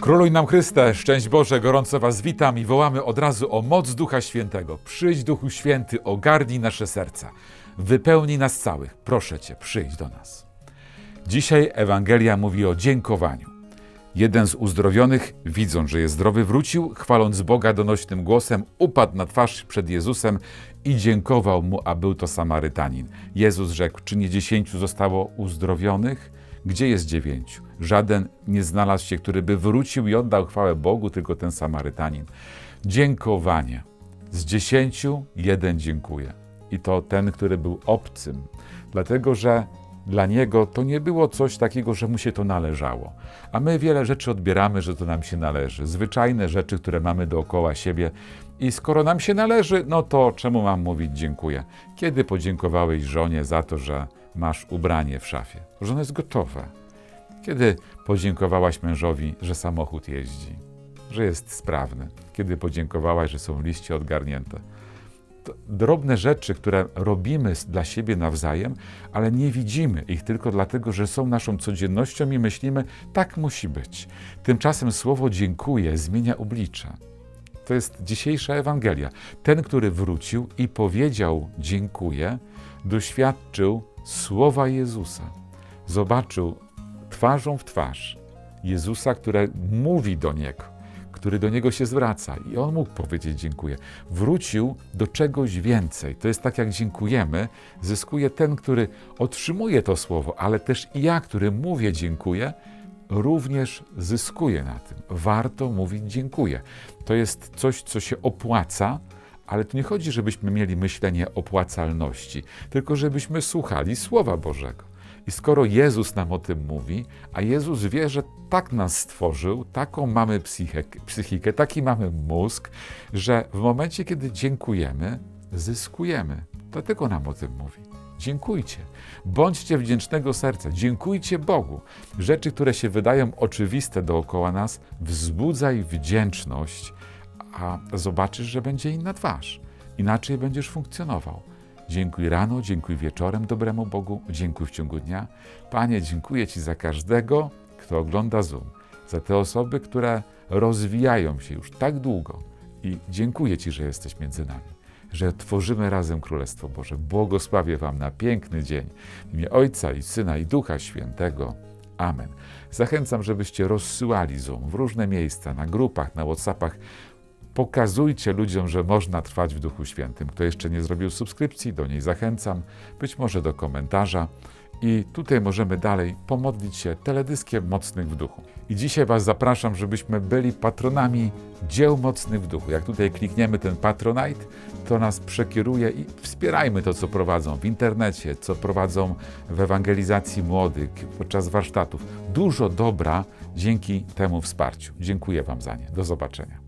Króluj nam Chryste, szczęść Boże, gorąco Was witam i wołamy od razu o moc Ducha Świętego. Przyjdź Duchu Święty, ogarnij nasze serca, wypełnij nas całych. Proszę Cię, przyjdź do nas. Dzisiaj Ewangelia mówi o dziękowaniu. Jeden z uzdrowionych, widząc, że jest zdrowy, wrócił, chwaląc Boga donośnym głosem, upadł na twarz przed Jezusem i dziękował mu, a był to Samarytanin. Jezus rzekł, czy nie dziesięciu zostało uzdrowionych? Gdzie jest dziewięciu? Żaden nie znalazł się, który by wrócił i oddał chwałę Bogu, tylko ten Samarytanin. Dziękowanie. Z dziesięciu jeden dziękuje. I to ten, który był obcym, dlatego że dla niego to nie było coś takiego, że mu się to należało. A my wiele rzeczy odbieramy, że to nam się należy. Zwyczajne rzeczy, które mamy dookoła siebie. I skoro nam się należy, no to czemu mam mówić dziękuję? Kiedy podziękowałeś żonie za to, że masz ubranie w szafie? Że ono jest gotowe. Kiedy podziękowałaś mężowi, że samochód jeździ, że jest sprawny? Kiedy podziękowałaś, że są liście odgarnięte? Drobne rzeczy, które robimy dla siebie nawzajem, ale nie widzimy ich tylko dlatego, że są naszą codziennością i myślimy, tak musi być. Tymczasem słowo dziękuję zmienia oblicze. To jest dzisiejsza Ewangelia. Ten, który wrócił i powiedział dziękuję, doświadczył słowa Jezusa. Zobaczył twarzą w twarz Jezusa, który mówi do niego, który do niego się zwraca i on mógł powiedzieć dziękuję. Wrócił do czegoś więcej. To jest tak jak dziękujemy, zyskuje ten, który otrzymuje to słowo, ale też i ja, który mówię dziękuję, również zyskuję na tym. Warto mówić dziękuję. To jest coś, co się opłaca, ale tu nie chodzi, żebyśmy mieli myślenie opłacalności, tylko żebyśmy słuchali Słowa Bożego. I skoro Jezus nam o tym mówi, a Jezus wie, że tak nas stworzył, taką mamy psychikę, psychikę taki mamy mózg, że w momencie, kiedy dziękujemy, zyskujemy. Dlatego nam o tym mówi. Dziękujcie. Bądźcie wdzięcznego serca. Dziękujcie Bogu. Rzeczy, które się wydają oczywiste dookoła nas, wzbudzaj wdzięczność, a zobaczysz, że będzie inna twarz. Inaczej będziesz funkcjonował. Dziękuj rano, dziękuj wieczorem dobremu Bogu, dziękuj w ciągu dnia. Panie, dziękuję Ci za każdego, kto ogląda Zoom, za te osoby, które rozwijają się już tak długo i dziękuję Ci, że jesteś między nami, że tworzymy razem Królestwo Boże. Błogosławię Wam na piękny dzień w imię Ojca i Syna i Ducha Świętego. Amen. Zachęcam, żebyście rozsyłali Zoom w różne miejsca, na grupach, na Whatsappach. Pokazujcie ludziom, że można trwać w Duchu Świętym. Kto jeszcze nie zrobił subskrypcji, do niej zachęcam, być może do komentarza. I tutaj możemy dalej pomodlić się teledyskiem Mocnych w Duchu. I dzisiaj Was zapraszam, żebyśmy byli patronami dzieł Mocnych w Duchu. Jak tutaj klikniemy ten Patronite, to nas przekieruje i wspierajmy to, co prowadzą w internecie, co prowadzą w ewangelizacji młodych, podczas warsztatów. Dużo dobra dzięki temu wsparciu. Dziękuję Wam za nie. Do zobaczenia.